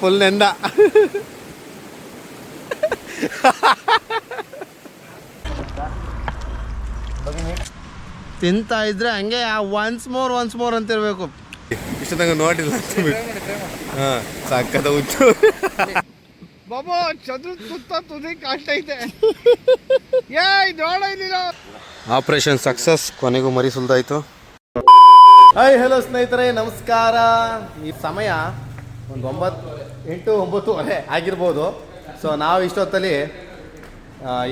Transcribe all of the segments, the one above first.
Full ನೆಂದ. ತಿಂತಾ ಇದ್ರೆ ಹಂಗೆ ಒನ್ಸ್ ಮೋರ್ ಒನ್ಸ್ ಮೋರ್ ಅಂತ ಇರಬೇಕು ಇಷ್ಟ ನೋಡಿಲ್ಲ ಹಾಂ ಸಕ್ಕದ ಹುಚ್ಚು. ಬಾಬಾ ಚದು ಸುತ್ತ ತುದಿ ಕಾಟೈತೆ ಏಯ್ ನೋಡಿಲ್ಲ ಇಲ್ಲಿ ಆಪರೇಷನ್ ಸಕ್ಸಸ್ ಕೊನೆಗೂ ಮರಿ ಸುಲ್ದಾಯ್ತು. ಹಾಯ್ ಹಲೋ ಸ್ನೇಹಿತರೆ ನಮಸ್ಕಾರ. ಈ ಸಮಯ ಒಂದು ಒಂಬತ್ತು ಎಂಟು ಒಂಬತ್ತುವರೆ ಆಗಿರ್ಬೋದು. ಸೊ ನಾವು ಇಷ್ಟೊತ್ತಲ್ಲಿ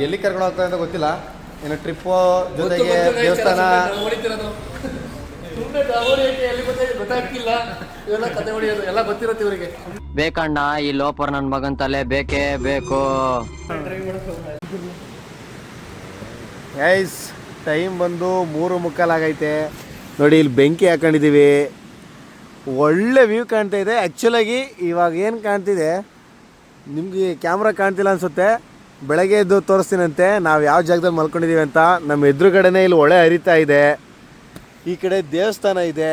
ಎಲ್ಲಿ ಕರ್ಕೊಂಡು ಹೋಗ್ತಾರೆ ಅಂತ ಗೊತ್ತಿಲ್ಲ. ಏನು ಟ್ರಿಪ್ಪು ಜೊತೆಗೆ ದೇವಸ್ಥಾನ ಬೇಕಣ್ಣ ಈ ಲೋಪರ್ ನನ್ನ ಮಗನ್ ತಲೆ ಬೇಕೇ ಬೇಕು. ಟೈಮ್ ಬಂದು ಮೂರು ಮುಕ್ಕಾಲಾಗೈತೆ ನೋಡಿ ಇಲ್ಲಿ ಬೆಂಕಿ ಹಾಕೊಂಡಿದ್ದೀವಿ ಒಳ್ಳೆ ವ್ಯೂ ಕಾಣ್ತಾ ಇದೆ. ಆ್ಯಕ್ಚುಲಾಗಿ ಇವಾಗ ಏನು ಕಾಣ್ತಿದೆ? ನಿಮಗೆ ಕ್ಯಾಮ್ರಾ ಕಾಣ್ತಿಲ್ಲ ಅನಿಸುತ್ತೆ. ಬೆಳಗ್ಗೆ ಎದ್ದು ತೋರಿಸ್ತೀನಂತೆ. ನಾವು ಯಾವ ಜಾಗದಲ್ಲಿ ಮಲ್ಕೊಂಡಿದ್ದೀವಿ ಅಂತ. ನಮ್ಮ ಎದುರುಗಡೆನೇ ಇಲ್ಲಿ ಒಳ್ಳೆ ಹರಿತಾ ಇದೆ. ಈ ಕಡೆ ದೇವಸ್ಥಾನ ಇದೆ.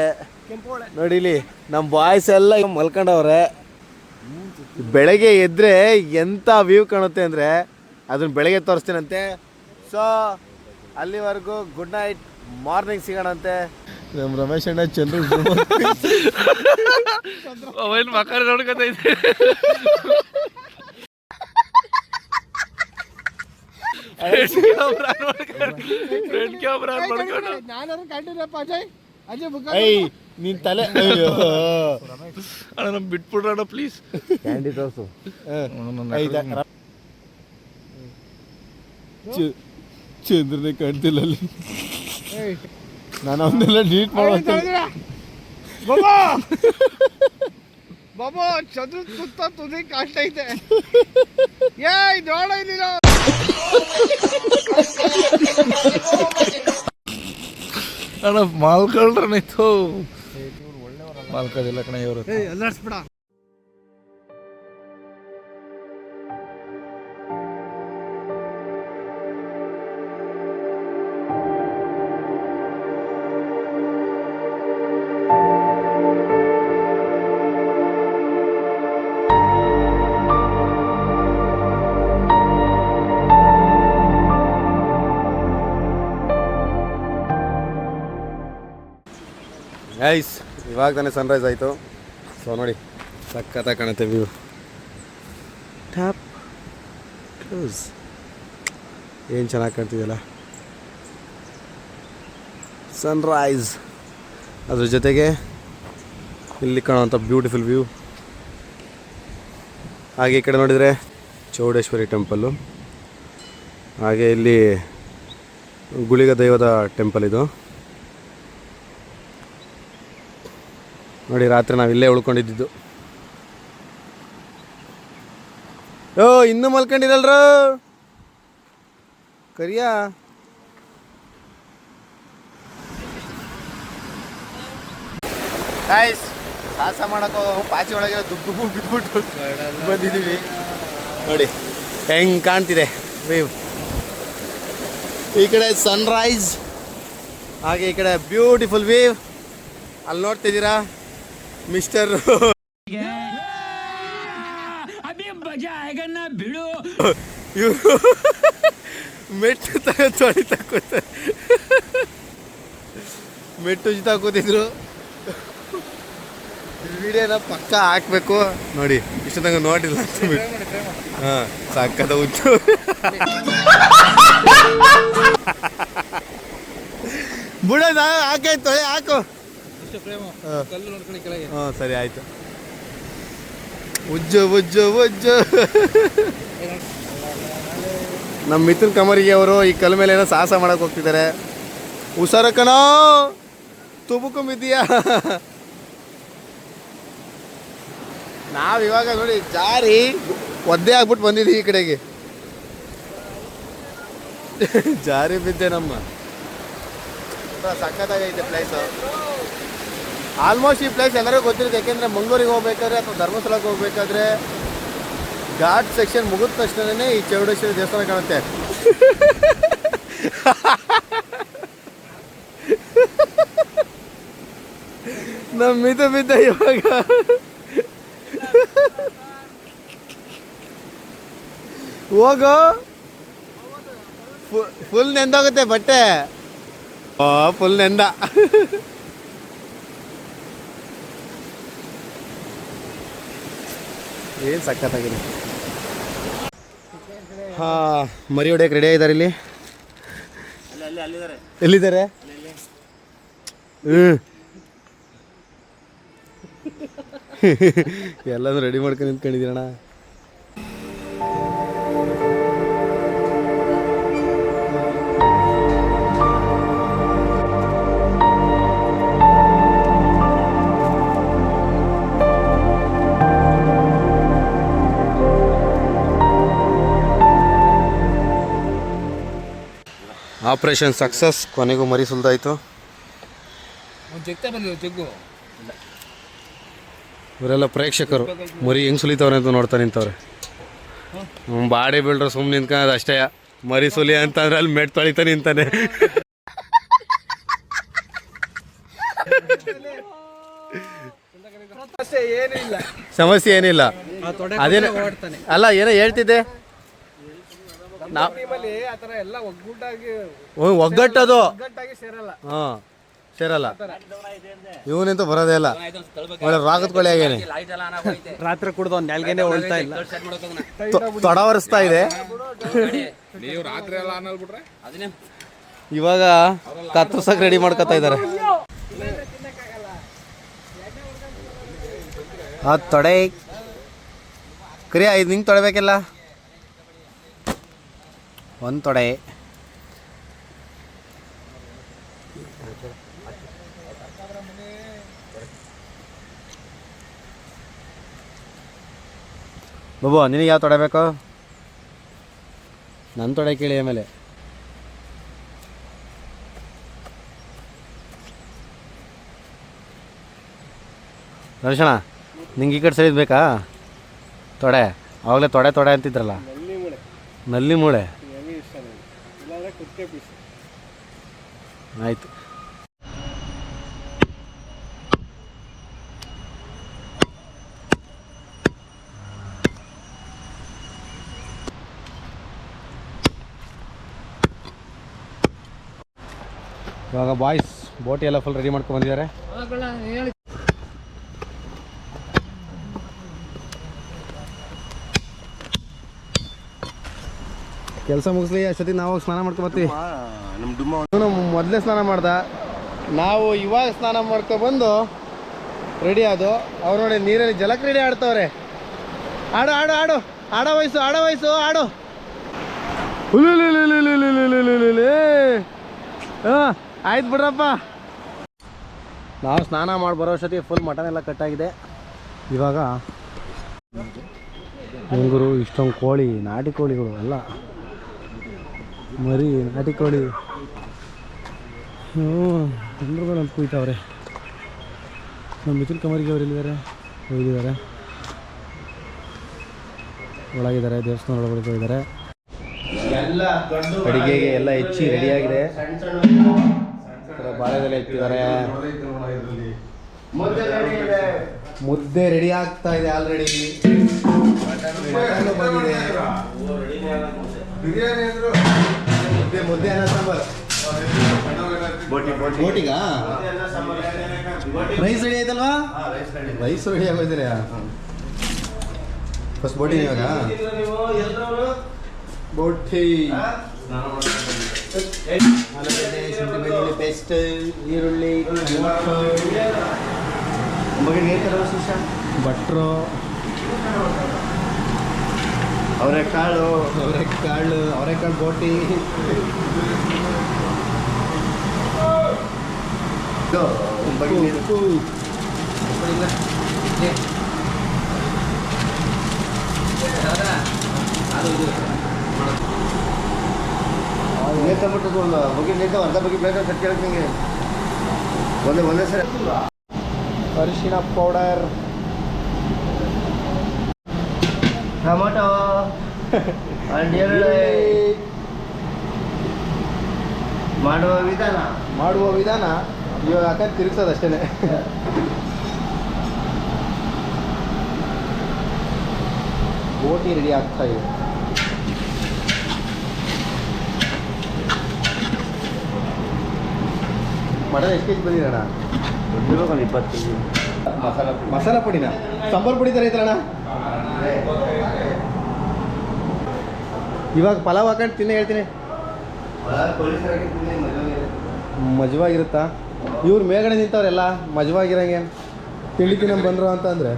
ನೋಡಿಲಿ ನಮ್ಮ ಬಾಯ್ಸ್ ಎಲ್ಲ ಮಲ್ಕೊಂಡವ್ರೆ. ಬೆಳಗ್ಗೆ ಎದ್ರೆ ಎಂಥ ವ್ಯೂ ಕಾಣುತ್ತೆ ಅಂದರೆ ಅದನ್ನು ಬೆಳಗ್ಗೆ ತೋರಿಸ್ತೀನಂತೆ. ಸೊ ಅಲ್ಲಿವರೆಗೂ ಗುಡ್ ನೈಟ್ ಮಾರ್ನಿಂಗ್ ಸಿಗೋಣಂತೆ. ನಮ್ಮ ರಮೇಶ್ ಅಣ್ಣ ಚಂದ್ರ ಅವನ್ ಮಕ್ಕಳು ನೋಡ್ಕೊತೈತೆ ನಿನ್ ತಲೆ ಅಣ್ಣ ನಮ್ ಬಿಟ್ಬಿಡ್ರಣ ಪ್ಲೀಸ್ ಕ್ಯಾಂಡಿ ತೋರ್ಸು ಚಂದ್ರನೇ ಕಾಣ್ತಿಲ್ಲ ಅಲ್ಲಿ ನಾನು ಅವನ್ನೆಲ್ಲ ಡಿಲೀಟ್ ಮಾಡೋದು ಬಾಬಾ! ಬಾಬಾ ಚದುರ್ ಸುತ್ತ ತುದಿ ಕಾಣ್ತೈತೆ ಏಯ್ ನೋಡ ಇಲ್ಲಿ ಅಣ್ಣ ಮಾಲ್ಕೊಳ್ರನಿತ್ತು ಮಾಲ್ಕೋದಿಲ್ಲ ಕಣ ಇವರು. ಎಲ್ಲಾಡ್ಸ್ಬಿಡ ಗೈಸ್ ಇವಾಗ ತಾನೇ ಸನ್ರೈಸ್ ಆಯಿತು. ಸೊ ನೋಡಿ ಸಖತ್ತ ಕಾಣುತ್ತೆ ವ್ಯೂ ಟ್ಯಾಪ್ ಕ್ಲೋಸ್ ಏನು ಚೆನ್ನಾಗಿ ಕಾಣ್ತಿದೆಯಲ್ಲ? ಸನ್ರೈಸ್ ಅದ್ರ ಜೊತೆಗೆ ಇಲ್ಲಿ ಕಾಣುವಂಥ ಬ್ಯೂಟಿಫುಲ್ ವ್ಯೂ ಹಾಗೆ ಈ ಕಡೆ ನೋಡಿದರೆ ಚೌಡೇಶ್ವರಿ ಟೆಂಪಲ್ಲು ಹಾಗೆ ಇಲ್ಲಿ ಗುಳಿಗ ದೈವದ ಟೆಂಪಲ್ ಇದು. ನೋಡಿ, ರಾತ್ರಿ ನಾವು ಇಲ್ಲೇ ಉಳ್ಕೊಂಡಿದ್ದು. ಓ, ಇನ್ನೂ ಮಲ್ಕೊಂಡಿದಲ್ರ? ಕರಿಯಾ? ಗಾಯ್ಸ್ ಸಾಹಸ ಮಾಡಕ್ಕೋ ಪಾಚಿ ಒಳಗೆ ದುಡ್ಡು ಬಿದ್ದುಬಿಟ್ಟು ಬಂದಿದ್ದೀವಿ. ನೋಡಿ, ಹೆಂಗ್ ಕಾಣ್ತಿದೆ ವೇವ್ ಈ ಕಡೆ ಸನ್ರೈಸ್ ಹಾಗೆ ಈ ಕಡೆ ಬ್ಯೂಟಿಫುಲ್ ವೇವ್ ಅಲ್ಲಿ ನೋಡ್ತಿದ್ದೀರಾ? ಮಿಸ್ಟರ್ ಇವರು ಮೆಟ್ಟು ತಗ ತೊಳಿತಾ ಕೂತ. ಮೆಟ್ಟು ಜೊತೆ ಕೂತಿದ್ರು. ವಿಡಿಯೋನ ಪಕ್ಕ ಹಾಕ್ಬೇಕು. ನೋಡಿ ಇಷ್ಟು ನಂಗೆ ನೋಡಿಲ್ಲ ಹಾಂ ಸಕ್ಕದ ಉಚ್ಚು ಬಿಡೋದ ಹಾಕಾಯ್ತು ಹಾಕು. ಸರಿ ಆಯ್ತು. ಉಜ್ಜು ಉಜ್ಜು ಉಜ್ಜು. ನಮ್ಮ ಮಿಥುನ್ ಕಮರಿಗೆ ಅವರು ಈ ಕಲ್ ಮೇಲೆ ಏನೋ ಸಾಹಸ ಮಾಡಕ್ಕೆ ಹೋಗ್ತಿದ್ದಾರೆ. ಹುಷಾರ ಕಣೋ. ತುಬುಕೊಂಬಿದ್ದೀಯಾ ನಾವು ಇವಾಗ ನೋಡಿ ಜಾರಿ ಒದ್ದೆ ಆಗ್ಬಿಟ್ಟು ಬಂದಿದ್ದೀವಿ ಈ ಕಡೆಗೆ. ಜಾರಿ ಬಿದ್ದೆ ನಮ್ಮ. ಸಖತ್ತಾಗೈತೆ ಪ್ಲೇಸು ಆಲ್ಮೋಸ್ಟ್ ಈ ಪ್ಲೇಸ್ ಎಲ್ಲರೂ ಗೊತ್ತಿರುತ್ತೆ ಯಾಕೆಂದರೆ ಮಂಗಳೂರಿಗೆ ಹೋಗ್ಬೇಕಾದ್ರೆ ಅಥವಾ ಧರ್ಮಸ್ಥಳಕ್ಕೆ ಹೋಗ್ಬೇಕಾದ್ರೆ ಘಾಟ್ ಸೆಕ್ಷನ್ ಮುಗಿದ ತಕ್ಷಣನೇ ಈ ಚೌಡೇಶ್ವರಿ ದೇವಸ್ಥಾನ ಕಾಣುತ್ತೆ. ನಮ್ಮ ಮಿತ ಬಿದ್ದ ಇವಾಗ. ಹೋಗು. ಫುಲ್ ನೆಂದೋಗುತ್ತೆ ಬಟ್ಟೆ. ಆ ಫುಲ್ ನೆಂದ. ಏನು ಸಕ್ಕತ್ತಾಗಿದೆ ಹಾ ಮರಿ ಹೊಡೆಯಕ್ಕೆ ರೆಡಿ ಆಗಿದ್ದಾರೆ ಇಲ್ಲಿ. ಎಲ್ಲಿದ್ದಾರೆ? ಹ್ಞೂ ಎಲ್ಲಾನು ರೆಡಿ ಮಾಡ್ಕೊಂಡು ನಿಂತ್ಕೊಂಡಿದ್ದೀರಣ್ಣ. ಆಪರೇಷನ್ ಸಕ್ಸಸ್ ಕೊನೆಗೂ ಮರಿ ಸುಲ್ದಾಯ್ತು. ಇವರೆಲ್ಲ ಪ್ರೇಕ್ಷಕರು ಮರಿ ಹೆಂಗ್ ಸುಲಿತವ್ರೆ ಅಂತ ನೋಡ್ತಾ ನಿಂತವ್ರೆ. ಬಾಡಿ ಬಿಲ್ಡ್ರು ಸುಮ್ಮನೆ ನಿಂತ್ಕೊಳ್ಳೋದು ಅಷ್ಟೇ ಮರಿ ಸುಲಿ ಅಂತಂದ್ರೆ ಅಲ್ಲಿ ಮೆಟ್ ತೊಳಿತಾ ನಿಂತಾನೆ. ಸಮಸ್ಯೆ ಏನಿಲ್ಲ. ಸಮಸ್ಯೆ ಏನಿಲ್ಲ. ಅದೇನು ಅಲ್ಲ ಏನೋ ಹೇಳ್ತಿದ್ದೆ. ನಾವು ಟೀಮಲ್ಲಿ ಆ ಥರ ಎಲ್ಲ ಒಗ್ಗೂಟಾಗಿ ಒಗ್ಗಟ್ಟದು. ಒಗ್ಗಟ್ಟಾಗಿ ಸೇರಲ್ಲ. ಹಾಂ ಸೇರಲ್ಲ. ಇವನಂತೂ ಬರೋದೇ ಇಲ್ಲ. ಒಳ್ಳೆ ರಾಗದ ಕೊಳೆ ಆಗೇನೆ ರಾತ್ರಿ ಕುಡ್ದು ಒಂದ್ ನೆಲ್ಗೆನೆ ಹೊಳ್ತಾ ಇಲ್ಲ. ತೊಡ ಒರೆಸ್ತಾ ಇದೆ. ನೀವು ರಾತ್ರಿ ಎಲ್ಲ ಅನ್ನಲ್ ಬಿಟ್ರೆ ಇವಾಗ ಕತ್ತರ್ಸಕ್ ರೆಡಿ ಮಾಡ್ಕೊತಾ ಇದ್ದಾರೆ. ಆ ತೊಡೆ ಕರಿಯ ಇದು ನಿಂಗೆ ತೊಡಬೇಕಿಲ್ಲ? ಒಂದು ತೊಡೆ. ಬಾಬು ನಿನಗೆ ಯಾವ ತೊಡೆ ಬೇಕು? ನನ್ನ ತೊಡೆ ಕೇಳಿ ಆಮೇಲೆ. ದರ್ಶನ ನಿಂಗೆ ಈ ಕಡೆ ಸರಿದು ಬೇಕಾ? ತೊಡೆ ಆವಾಗಲೇ ತೊಡೆ ತೊಡೆ ಅಂತಿದ್ರಲ್ಲ. ನಲ್ಲಿ ಮೂಳೆ ನಲ್ಲಿ ಮೂಳೆ ಹೆವಿ ಇಷ್ಟ ನನಗೆ ಇಲ್ಲಾಂದ್ರೆ ಕುಕ್ಕೆ ಪೀಸ್ ಆಯಿತು ಇವಾಗ ಬಾಯ್ಸ್ ಬೋಟಿ ಎಲ್ಲ ಫುಲ್ ರೆಡಿ ಮಾಡ್ಕೊಂಡು ಬಂದಿದ್ದಾರೆ. ಕೆಲಸ ಮುಗಿಸ್ಲಿ ಅಷ್ಟೊತ್ತಿಗೆ ನಾವು ಸ್ನಾನ ಡುಮ್ಮ ಅವನು ಮೊದಲೇ ಸ್ನಾನ ಮಾಡ್ದ. ನಾವು ಇವಾಗ ಸ್ನಾನ ಮಾಡ್ಕೊ ಬಂದು ರೆಡಿ ಆದು ಅವ್ರು ನೋಡಿ ನೀರಲ್ಲಿ ಜಲಕ್ರೀಡೆ ಆಡ್ತವ್ರೆ. ಆಡು ಆಡು ಆಡು. ಆಡ ವಯಸ್ಸು ಆಡ ವಯಸ್ಸು ಆಡು. ಹಾಂ ಆಯ್ತು ಬಿಡ್ರಪ್ಪ ನಾವು ಸ್ನಾನ ಮಾಡಿ ಬರೋ ಅಷ್ಟೊತ್ತಿಗೆ ಫುಲ್ ಮಟನ್ ಎಲ್ಲ ಕಟ್ಟಾಗಿದೆ ಇವಾಗ ಉಂಗುರು ಇಷ್ಟೊಂದು ಕೋಳಿ ನಾಟಿ ಕೋಳಿಗಳು ಎಲ್ಲ ಮರಿ ನಾಟಿ ಕೋಳಿ. ಹ್ಞೂ ಎಲ್ಲರುಗಳು ನಮ್ಮ ಕುಯ್ತಾವ್ರೆ. ನಮ್ಮ ಮಿಥುನ್ ಕಮರಿಗೆ ಅವ್ರು ಇಲ್ಲಿದ್ದಾರೆ. ಹೋಗಿದ್ದಾರೆ ಒಳಗಿದ್ದಾರೆ ದೇವಸ್ಥಾನ ಒಳಗಡೆ ಇದ್ದಾರೆ. ಅಡಿಗೆಗೆ ಎಲ್ಲ ಹೆಚ್ಚಿ ರೆಡಿಯಾಗಿದೆ. ಬಾಳೆದೆಲೆ ಇಟ್ಟಿದ್ದಾರೆ. ಮುದ್ದೆ ರೆಡಿ ಆಗ್ತಾ ಇದೆ ಆಲ್ರೆಡಿ. ಬಂದಿದೆ ಮುದ್ದೆ ಮುದ್ದೆ ಅನ್ನ ಸಾಂಬಾರ್. ಬೋಟಿಗಾ? ರೈಸ್ ರೆಡಿ ಆಯ್ತಲ್ವಾ? ರೈಸ್ ರೆಡಿ ಆಗೋಯ್ತಾರೆ ಫಸ್ಟ್ ಬೋಟಿ ಇವಾಗ? ಬೋಟಿ. ಆಲೂಗಡ್ಡೆ ಶುಂಠಿ ಬೆಳ್ಳುಳ್ಳಿ ಪೇಸ್ಟ್ ಈರುಳ್ಳಿ ಭಟ್ರು ಅವರೆಕಾಳು ಅವರೆಕಾಳು ಅವರೆಕಾಳು ಬೋಟಿ. ಉಪ್ಪು ನೇತಬಿಟ್ಟು ಒಂದು ಬಗ್ಗೆ ನೇತ ಅರ್ಧ ಬಗ್ಗೆ ಬೇಕಾದ್ರೆ ಕಟ್ ಕೇಳಕ್ಕೆ ನಿಮಗೆ ಒಂದೇ ಒಂದೇ ಸರಿ. ಅರಿಶಿಣ ಪೌಡರ್ ಟೊಮೊಟೊ. ಈರುಳ್ಳಿ ಮಾಡುವ ವಿಧಾನ. ಮಾಡುವ ವಿಧಾನ ಇವಾಗ ಹಾಕಿ ತಿರುಗ್ಸೋದು ಅಷ್ಟೇ ಬೋಟಿ ರೆಡಿ ಆಗ್ತಾ ಇದೆ. ಮಟನ್ ಎಷ್ಟು ಕೆಜಿ ಬಂದಿರಣ್ಣ ಒಂದು ಇಪ್ಪತ್ತು ಕೆಜಿ. ಮಸಾಲ. ಮಸಾಲ ಪುಡಿನ? ಸಾಂಬಾರು ಪುಡಿ ಥರ ಐತಣ್ಣ ಇವಾಗ ಪಲಾವ್ ಹಾಕೊಂಡು ತಿನ್ನ ಹೇಳ್ತೀನಿ. ಮಜವಾಗಿರುತ್ತಾ? ಇವ್ರು ಮೇಲ್ಗಡೆ ನಿಂತವ್ರೆಲ್ಲ ಮಜವಾಗಿರಂಗೆ. ತಿಳಿ ತಿನ್ನ ಬಂದ್ರು ಅಂತ ಅಂದರೆ.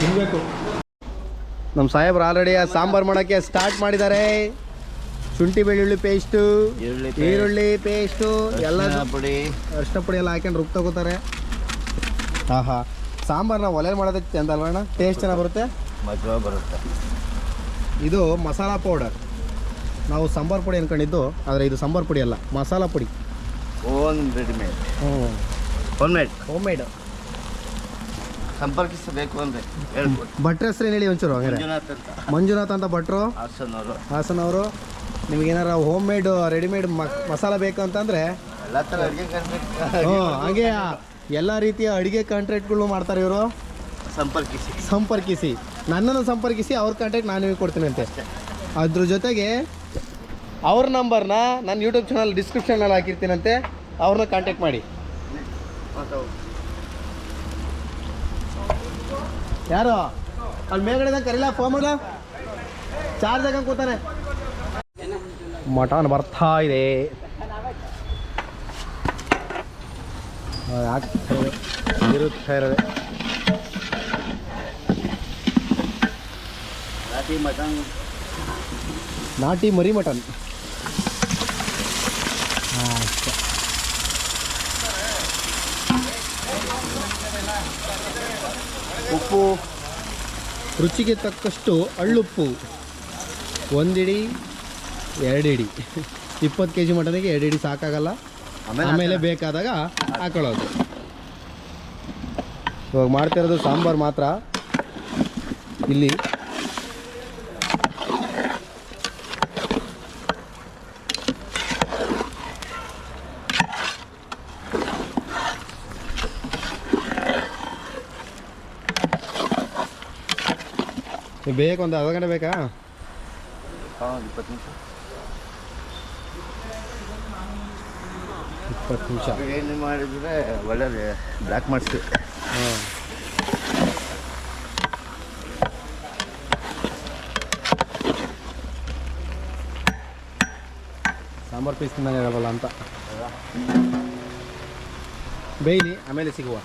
ತಿನ್ಬೇಕು. ನಮ್ಮ ಸಾಹೇಬ್ರು ಆಲ್ರೆಡಿ ಸಾಂಬಾರು ಮಾಡೋಕ್ಕೆ ಸ್ಟಾರ್ಟ್ ಮಾಡಿದ್ದಾರೆ. ಶುಂಠಿ ಬೆಳ್ಳುಳ್ಳಿ ಪೇಸ್ಟು ಈರುಳ್ಳಿ. ಪೇಸ್ಟು ಎಲ್ಲ ಪುಡಿ. ಅರಿಶಿನ ಪುಡಿ ಎಲ್ಲ ಹಾಕೊಂಡು ರುಬ್ ತಗೋತಾರೆ. ಹಾಂ ಹಾಂ ಸಾಂಬಾರು ನಾವು ಒಲೆ ಮಾಡೋದಕ್ಕೆ ಅಂತ ಅಲ್ವಣ್ಣ ಟೇಸ್ಟ್ ಚೆನ್ನಾಗಿ ಬರುತ್ತೆ? ಮಜಾ ಬರುತ್ತೆ. ಇದು ಮಸಾಲ ಪೌಡರ್ ನಾವು ಸಾಂಬಾರು ಪುಡಿ ಅನ್ಕೊಂಡಿದ್ದು ಆದರೆ ಇದು ಸಾಂಬಾರು ಪುಡಿ ಅಲ್ಲ ಮಸಾಲ ಪುಡಿ. ಓನ್ ರೆಡಿಮೇಡ್ ಹ್ಞೂ ಹೋಮ್. ಮೇಡ್ ಹೋಮ್ ಮೇಡ್ ಸಂಪರ್ಕಿಸಬೇಕು ಅಂದರೆ ಭಟ್ರ ಹೆಸರು ಏನು ಹೇಳಿ ಒಂಚೂರು ಮಂಜುನಾಥ್ ಅಂತ. ಭಟ್ರು? ಹಾಸನವರು. ಹಾಸನ್ ಅವರು ನಿಮಗೇನಾರ ಹೋಮ್ ಮೇಡ್ ರೆಡಿಮೇಡ್ ಮಸಾಲ ಬೇಕು ಅಂತಂದರೆ ಹ್ಞೂ ಹಾಗೆ ಎಲ್ಲ ರೀತಿಯ ಅಡುಗೆ ಕಾಂಟ್ರಾಕ್ಟ್ಗಳು ಮಾಡ್ತಾರೆ ಇವರು. ಸಂಪರ್ಕಿಸಿ. ಸಂಪರ್ಕಿಸಿ. ನನ್ನನ್ನು ಸಂಪರ್ಕಿಸಿ ಅವ್ರ ಕಾಂಟ್ಯಾಕ್ಟ್ ನಾನು ನಿಮಗೆ ಕೊಡ್ತೀನಿ ಅಂತೆ. ಅದ್ರ ಜೊತೆಗೆ ಅವ್ರ ನಂಬರ್ನ ನನ್ನ ಯೂಟ್ಯೂಬ್ ಚಾನಲ್ ಡಿಸ್ಕ್ರಿಪ್ಷನಲ್ಲಿ ಹಾಕಿರ್ತೀನಂತೆ ಅವ್ರನ್ನ ಕಾಂಟ್ಯಾಕ್ಟ್ ಮಾಡಿ. ಯಾರು? ಅಲ್ಲಿ ಮೇಲ್ಗಡೆ ಕರೀಲ? ಫೋನ್ ಮಾಡ ಚಾರ್ಜ್ ಹಾಕಂಗೆ ಕೂತಾನೆ. ಮಟನ್ ಬರ್ತಾ ಇದೆ. ಆಗ್ತಾ ಇರುತ್ತಾ ಇರೋದೆ. ನಾಟಿ ಮರಿ ಮಟನ್. ಉಪ್ಪು. ರುಚಿಗೆ ತಕ್ಕಷ್ಟು ಅಳ್ಳುಪ್ಪು. ಒಂದಿಡಿ ಎರಡು ಇಡಿ. ಇಪ್ಪತ್ತು ಕೆ ಜಿ ಮಟನಿಗೆ ಎರಡು ಇಡಿ ಸಾಕಾಗಲ್ಲ. ಆಮೇಲೆ ಬೇಕಾದಾಗ ಹಾಕೊಳ್ಳೋದು. ಇವಾಗ ಮಾಡ್ತಿರೋದು ಸಾಂಬಾರು ಮಾತ್ರ. ಇಲ್ಲಿ. ಬೇಕು ಒಂದು ಅರ್ಧ ಗಂಟೆ ಬೇಕಾ? ಹಾಂ ಇಪ್ಪತ್ತು ನಿಮಿಷ. ಇಪ್ಪತ್ತು ನಿಮಿಷ. ಏನು ಮಾಡಿದರೆ ಒಳ್ಳೆ ಬ್ಲ್ಯಾಕ್ ಮಾಡಿಸ್ತೀವಿ ಹಾಂ ಸಾಂಬಾರು ಪೀಸ್ ತಿಂದಂಗೆ ಇರಬಲ್ಲ ಅಂತ. ಬೇಯಿ ಆಮೇಲೆ ಸಿಗುವ.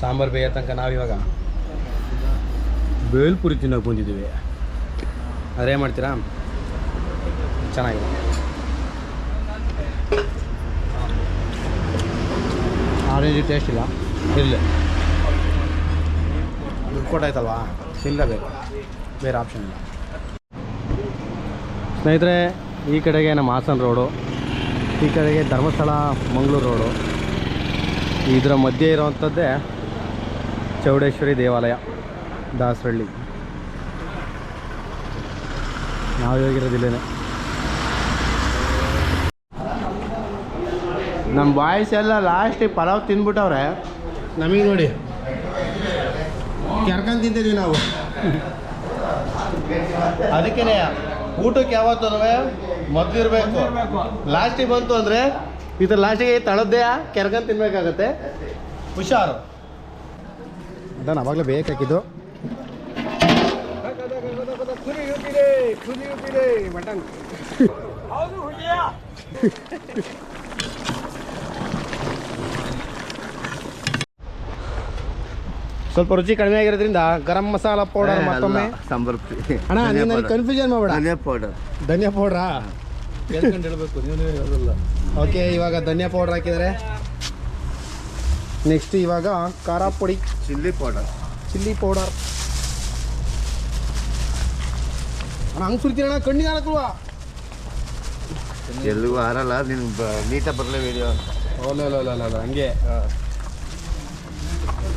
ಸಾಂಬಾರು ಬೇಯೋ ತನಕ ನಾವಿವಾಗ ಬೇಲ್ಪುರಿ ತಿನ್ನೋಕೆ ಬಂದಿದ್ದೀವಿ. ಅದೇ ಮಾಡ್ತೀರಾ? ಚೆನ್ನಾಗಿದೆ. ಆರೆಂಜ್ ಟೇಸ್ಟ್ ಇಲ್ಲ. ಇರಲಿ ದುಡ್ಡು ಕೊಟ್ಟಾಯ್ತಲ್ವಾ ತಿನ್ನಲೇಬೇಕು ಬೇರೆ ಆಪ್ಷನ್ ಇಲ್ಲ. ಸ್ನೇಹಿತರೆ ಈ ಕಡೆಗೆ ನಮ್ಮ ಹಾಸನ ರೋಡು ಈ ಕಡೆಗೆ ಧರ್ಮಸ್ಥಳ ಮಂಗಳೂರು ರೋಡು. ಇದರ ಮಧ್ಯೆ ಇರೋವಂಥದ್ದೇ ಚೌಡೇಶ್ವರಿ ದೇವಾಲಯ ದಾಸರಳ್ಳಿ. ನಾವು ಹೋಗಿರೋದಿಲ್ಲೇನೆ ನಮ್ಮ ಬಾಯ್ಸ್ ಎಲ್ಲ ಲಾಸ್ಟಿಗೆ ಪಲಾವ್ ತಿಂದ್ಬಿಟ್ಟವ್ರೆ ನಮಗೆ ನೋಡಿ. ಕೆರ್ಕೊಂಡು ತಿಂತಿದ್ವಿ ನಾವು. ಅದಕ್ಕೇನೆ ಊಟಕ್ಕೆ ಯಾವತ್ತೂ ಮೊದಲು ಇರಬೇಕು. ಲಾಸ್ಟಿಗೆ ಬಂತು ಅಂದರೆ ಈ ಥರ ಲಾಸ್ಟಿಗೆ ತಳದ್ದೇ ಕೆರ್ಕೊಂಡು ತಿನ್ಬೇಕಾಗತ್ತೆ. ಹುಷಾರು. ಅದನ್ನು ಅವಾಗಲೇ ಬೇಕಾಗಿದ್ದು ಮಟನ್ ಸ್ವಲ್ಪ ರುಚಿ ಕಡಿಮೆ ಆಗಿರೋದ್ರಿಂದ ಗರಂ ಮಸಾಲ ಪೌಡರ್ ಮತ್ತೊಮ್ಮೆ. ಸಾಂಬಾರು ಅಣ್ಣ ನನಗೆ ಕನ್ಫ್ಯೂಷನ್ ಮಾಡಬೇಡ. ಧನಿಯಾ ಪೌಡರ್ ಧನಿಯಾ ಪೌಡ್ರಾ ಹೇಳ್ಬೇಕು ನೀವು ಹೇಳೋದಿಲ್ಲ. ಓಕೆ ಇವಾಗ ಧನಿಯಾ ಪೌಡರ್ ಹಾಕಿದರೆ ನೆಕ್ಸ್ಟ್ ಇವಾಗ ಖಾರ ಪುಡಿ. ಚಿಲ್ಲಿ ಪೌಡರ್ ಚಿಲ್ಲಿ ಪೌಡರ್ ಅಣ್ಣ ಹಂಗೆ ಸುರಿತೀರಣ್ಣ ಕಣ್ಣಿಗೆ ಹಾಕಲ್ವಾ ಎಲ್ಲಿಗೂ ಹಾರಲ್ಲ ನೀನು ನೀಟಾಗಿ ಬರಲೇ ವಿಡಿಯೋ ಅಲ್ಲ ಹಂಗೆ.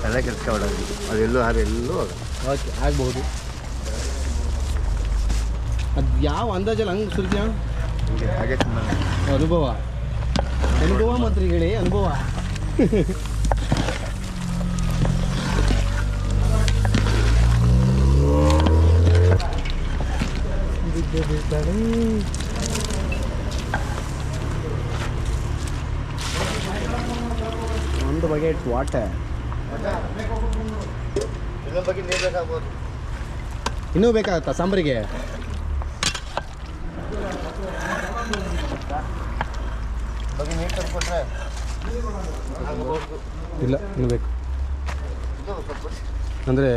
ಎಲ್ಲ ಕೆಲಸ ಮಾಡೋದು ಅದೆಲ್ಲೂ ಆರು ಎಲ್ಲೂ ಓಕೆ ಆಗ್ಬೋದು ಅದು ಯಾವ ಅಂದಾಜಲ್ಲಿ ಹಂಗೆ ಸುರ್ಜಿ ಹಿಂಗೆ ಅನುಭವ. ಅನುಭವ ಮಾತ್ರ ಹೇಳಿ ಅನುಭವ. ಒಂದು ಬಗೆಟ್ ವಾಟರ್. ಇನ್ನೂ ಬೇಕಾಗತ್ತಾ ಸಾಂಬಾರಿಗೆ? ಇಲ್ಲ, ಇನ್ನು ಬೇಕು. ಅಂದರೆ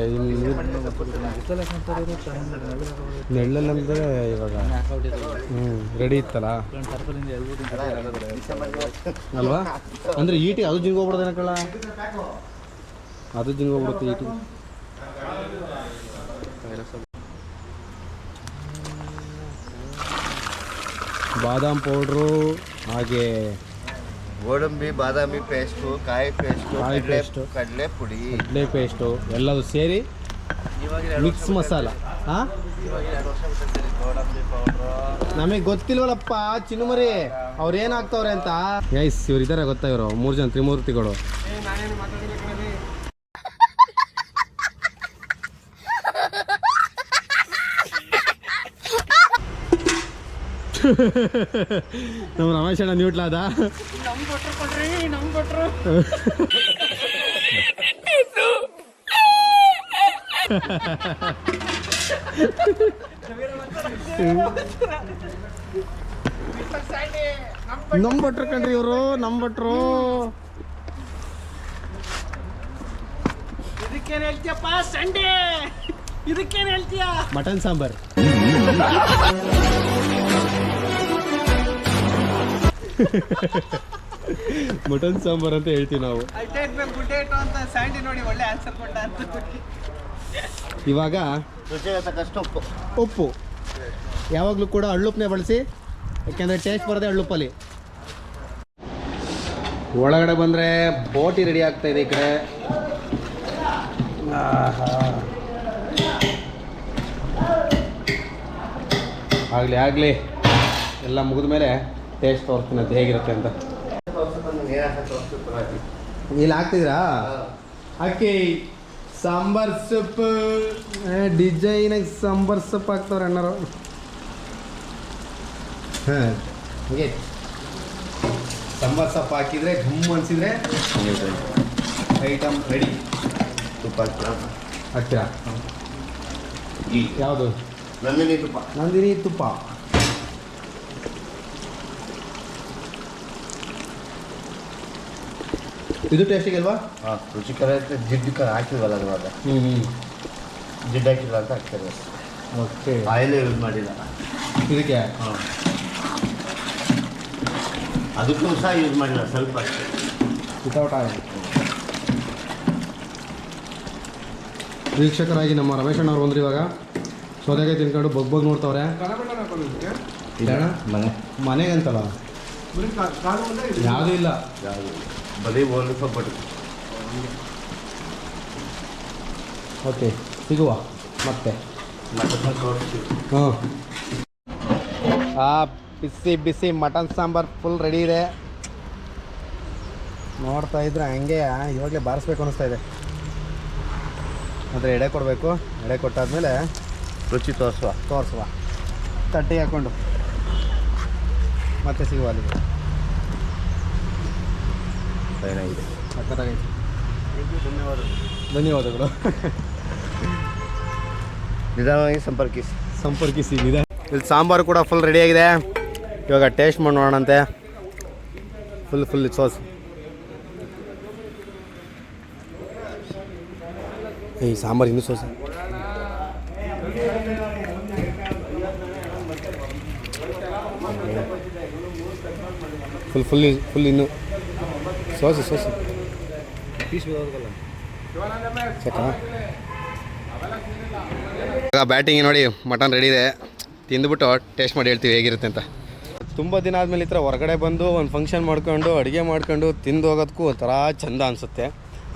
ನೆಳ್ಳಲ್ಲಂದ್ರೆ ಇವಾಗ ಹ್ಞೂ ರೆಡಿ ಇತ್ತಲ್ಲ? ಅಲ್ವಾ? ಅಂದರೆ ಈಟಿ ಅದು ಜಿಂಗೋಗ್ಬಿಡೋದೇನ ಅದು ಜಿಂಗೋಗ್ಬಿಡುತ್ತೆ ಈಟಿ. ಬಾದಾಮ್ ಪೌಡ್ರು ಹಾಗೆ ಗೋಡಂಬಿ ಬಾದಾಮಿ ಪೇಸ್ಟು ಕಾಯಿ ಪೇಸ್ಟು ಕಾಯಿ ಕಡಲೆ ಪೇಸ್ಟು. ಕಡಲೆ ಪುಡಿ. ಕಡಲೆ ಪೇಸ್ಟು ಎಲ್ಲದು ಸೇರಿ ಮಿಕ್ಸ್ ಮಸಾಲ. ಹಾಂ ಗೋಡಂಬಿ ಪೌಡ್ರು. ನಮಗೆ ಗೊತ್ತಿಲ್ವಲ್ಲಪ್ಪ ಚಿನ್ನುಮರಿ ಅವ್ರು ಏನಾಗ್ತವ್ರೆ ಅಂತ? ಯೈಸ್ ಇವ್ರು ಇದಾರೆ ಗೊತ್ತಾ ಇವರು? ಮೂರು ಜನ ತ್ರಿಮೂರ್ತಿಗಳು. ನಮ್ಮ ರಮೇಶ್ ಅಣ್ಣ ನ್ಯೂಟ್ಲಾದ ನಮ್ ಭಟ್ರು ಕಣ್ರಿ ಇವರು ನಮ್ ಭಟ್ರು. ಇದಕ್ಕೇನ್ ಹೇಳ್ತೀಯಪ್ಪ? ಸಂಡೇ. ಇದಕ್ಕೇನ್ ಹೇಳ್ತೀಯ? ಮಟನ್ ಸಾಂಬಾರ್. ಮಟನ್ ಸಾಂಬಾರ್ ಅಂತ ಹೇಳ್ತೀವಿ ನಾವು. ಅಲ್ಟೇಟ್ ಬೇಕು ಗುಡ್ಡೇಟು ಅಂತ ಸ್ಯಾಂಡಿ ನೋಡಿ ಒಳ್ಳೆ ಆನ್ಸರ್ ಕೊಟ್ಟ ಅಂತ ಇವಾಗ ರುಚಿಗೆ ತಕ್ಕಷ್ಟು ಉಪ್ಪು. ಉಪ್ಪು. ಯಾವಾಗಲೂ ಕೂಡ ಹಳ್ಳುಪ್ನೇ ಬಳಸಿ ಯಾಕೆಂದ್ರೆ ಟೇಸ್ಟ್ ಬರದೆ ಹಳ್ಳುಪ್ಪಲ್ಲಿ ಒಳಗಡೆ ಬಂದರೆ ಬೋಟಿ ರೆಡಿ ಆಗ್ತಾ ಇದೆ ಈ ಕಡೆ. ಆಗಲಿ ಆಗಲಿ. ಎಲ್ಲ ಮುಗಿದ ಮೇಲೆ ಟೇಸ್ಟ್ ತೋರಿಸ್ತೀನಿ ಅದು ಹೇಗಿರುತ್ತೆ ಅಂತ. ಇಲ್ಲಿ ಹಾಕ್ತಿದ್ರಾ ಅಕ್ಕಿ ಸಾಂಬಾರ್ ಸೊಪ್ಪು. ಡಿಸೈನಾಗಿ ಸಾಂಬಾರ್ ಸೊಪ್ಪು ಹಾಕ್ತವ್ರೆ ಅಣ್ಣರು ಹಾಂ. ಹೀಗೆ. ಸಾಂಬಾರ್ ಸೊಪ್ಪು ಹಾಕಿದರೆ ಘಮ್ ಅನ್ಸಿದ್ರೆ ಐಟಮ್ ರೆಡಿ ತುಪ್ಪ ಹಾಕ್ತೀರಾ? ಯಾವುದು? ನಂದಿನಿ ತುಪ್ಪ. ನಂದಿನಿ ತುಪ್ಪ. ಇದು ಟೇಸ್ಟಿಗೆ ಅಲ್ವಾ? ಹಾಂ ರುಚಿಕರ ಐತೆ ಜಿಡ್ಡು ಕರ ಹಾಕಿಲ್ವಲ್ಲ ಇವಾಗ ಹ್ಞೂ ಹ್ಞೂ ಜಿಡ್ಡು ಹಾಕಿಲ್ಲ ಅಂತ ಹಾಕ್ತಾರೆ ಓಕೆ ಆಯಿಲ್ ಯೂಸ್ ಮಾಡಿಲ್ಲ. ಇದಕ್ಕೆ? ಹಾಂ. ಅದಕ್ಕೂ ಸಹ ಯೂಸ್ ಮಾಡಿಲ್ಲ ಸ್ವಲ್ಪ ಅಷ್ಟೇ. ವಿತೌಟ್ ಆಯಿಲ್ ವೀಕ್ಷಕರಾಗಿ ನಮ್ಮ ರಮೇಶ್ ಅಣ್ಣವ್ರು ಬಂದ್ರಿ ಇವಾಗ. ಸೌದೆಕಾಯಿ ತಿನ್ಕೊಂಡು ಬಗ್ ಬಗ್ ನೋಡ್ತಾವ್ರೆ. ಇಲ್ಲ? ಮನೆ. ಮನೆಗೆ ಅಂತಲ್ಲ ಯಾವುದೂ ಇಲ್ಲ. ಯಾವುದು ಬರೀ ಬೋಲ್ ಸೊಪ್ಪಟ್ಟು ಓಕೆ ಸಿಗುವ ಮತ್ತೆ. ಮಟನ್ ಹ್ಞೂ. ಆ ಬಿಸಿ ಬಿಸಿ ಮಟನ್ ಸಾಂಬಾರ್ ಫುಲ್ ರೆಡಿ ಇದೆ. ನೋಡ್ತಾ ಇದ್ರೆ ಹಂಗೆ ಇವಾಗಲೇ ಬಾರಿಸ್ಬೇಕು ಅನಿಸ್ತಾ ಇದೆ. ಅಂದರೆ ಎಡೆ ಕೊಡಬೇಕು ಎಡೆ ಕೊಟ್ಟಾದ್ಮೇಲೆ ರುಚಿ ತೋರಿಸುವ. ತೋರಿಸುವ. ತಟ್ಟಿಗೆ ಹಾಕ್ಕೊಂಡು ಮತ್ತೆ ಸಿಗುವ ಅಲ್ಲಿಗೆ ಏನಾಗಿದೆ? ಸಕ್ಕತ್ತಾಗೈತೆ ಧನ್ಯವಾದಗಳು. ನಿಧಾನವಾಗಿ ಸಂಪರ್ಕಿಸಿ. ಸಂಪರ್ಕಿಸಿ ನಿಧಾನ ಇಲ್ಲಿ ಸಾಂಬಾರು ಕೂಡ ಫುಲ್ ರೆಡಿಯಾಗಿದೆ ಇವಾಗ ಟೇಸ್ಟ್ ಮಾಡಿ ನೋಡೋಣಂತೆ. ಫುಲ್ ಫುಲ್ ಸಾಸ್ ಈ ಸಾಂಬಾರು ಇನ್ನೂ ಸಾಸ್ ಫುಲ್ ಫುಲ್ ಫುಲ್ ಇನ್ನು ಸೋಸು ಸೋಸು ಸಾಕಾ ಬ್ಯಾಟಿಂಗ್ ನೋಡಿ ಮಟನ್ ರೆಡಿ ಇದೆ. ತಿಂದುಬಿಟ್ಟು ಟೇಸ್ಟ್ ಮಾಡಿ ಹೇಳ್ತೀವಿ ಹೇಗಿರುತ್ತೆ ಅಂತ. ತುಂಬ ದಿನ ಆದಮೇಲೆ ಈ ಥರ ಹೊರಗಡೆ ಬಂದು ಒಂದು ಫಂಕ್ಷನ್ ಮಾಡ್ಕೊಂಡು ಅಡುಗೆ ಮಾಡ್ಕೊಂಡು ತಿಂದು ಹೋಗೋದಕ್ಕೂ ಒಂಥರ ಚೆಂದ ಅನಿಸುತ್ತೆ.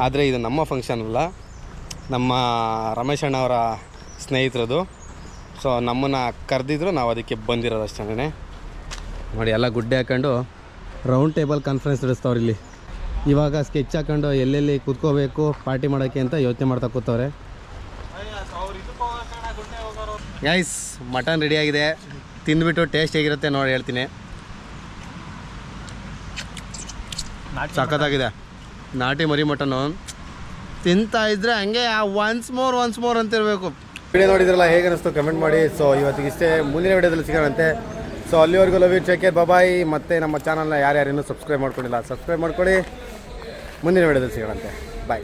ಆದರೆ ಇದು ನಮ್ಮ ಫಂಕ್ಷನ್ ಅಲ್ಲ. ನಮ್ಮ ರಮೇಶ್ ಅಣ್ಣವರ ಸ್ನೇಹಿತರದು. ಸೊ ನಮ್ಮನ್ನು ಕರೆದಿದ್ರು ನಾವು ಅದಕ್ಕೆ ಬಂದಿರೋದು ಅಷ್ಟೇ ನೋಡಿ ಎಲ್ಲ ಗುಡ್ಡೆ ಹಾಕೊಂಡು ರೌಂಡ್ ಟೇಬಲ್ ಕಾನ್ಫರೆನ್ಸ್ ನಡೆಸ್ತವ್ರು ಇಲ್ಲಿ. ಇವಾಗ ಸ್ಕೆಚ್ ಹಾಕೊಂಡು ಎಲ್ಲೆಲ್ಲಿ ಕೂತ್ಕೋಬೇಕು ಪಾರ್ಟಿ ಮಾಡೋಕ್ಕೆ ಅಂತ ಯೋಚನೆ ಮಾಡ್ತಾ ಕೂತವ್ರೆ. ಗೈಸ್ ಮಟನ್ ರೆಡಿ ಆಗಿದೆ. ತಿಂದ್ಬಿಟ್ಟು ಟೇಸ್ಟ್ ಹೇಗಿರುತ್ತೆ ನೋಡಿ ಹೇಳ್ತೀನಿ. ಸಖತ್ತಾಗಿದೆ. ನಾಟಿ ಮರಿ ಮಟನು ತಿಂತಾ ಇದ್ರೆ ಹಂಗೆ ಒನ್ಸ್ ಮೋರ್ ಒನ್ಸ್ ಮೋರ್ ಅಂತ ಇರಬೇಕು ವಿಡಿಯೋ ನೋಡಿದ್ರಲ್ಲ ಹೇಗೆ ಅನಿಸ್ತು ಕಮೆಂಟ್ ಮಾಡಿ. ಸೊ ಇವತ್ತಿಗೆ ಇಷ್ಟೇ ಮುಂದಿನ ವಿಡಿಯೋದಲ್ಲಿ ಸಿಗೋಣಂತೆ. ಸೊ ಅಲ್ಲಿವರೆಗೂ ಲವ್ ಯು ಚೆಕ್ ಬಾಬಾಯ್ ಮತ್ತೆ ನಮ್ಮ ಚಾನಲ್ನ ಯಾರ್ಯಾರು ಇನ್ನೂ ಸಬ್ಸ್ಕ್ರೈಬ್ ಮಾಡ್ಕೊಂಡಿಲ್ಲ ಸಬ್ಸ್ಕ್ರೈಬ್ ಮಾಡ್ಕೊಳ್ಳಿ. ಮುಂದಿನ ವಿಡಿಯೋದಲ್ಲಿ ಸಿಗೋಣಂತೆ. ಬಾಯ್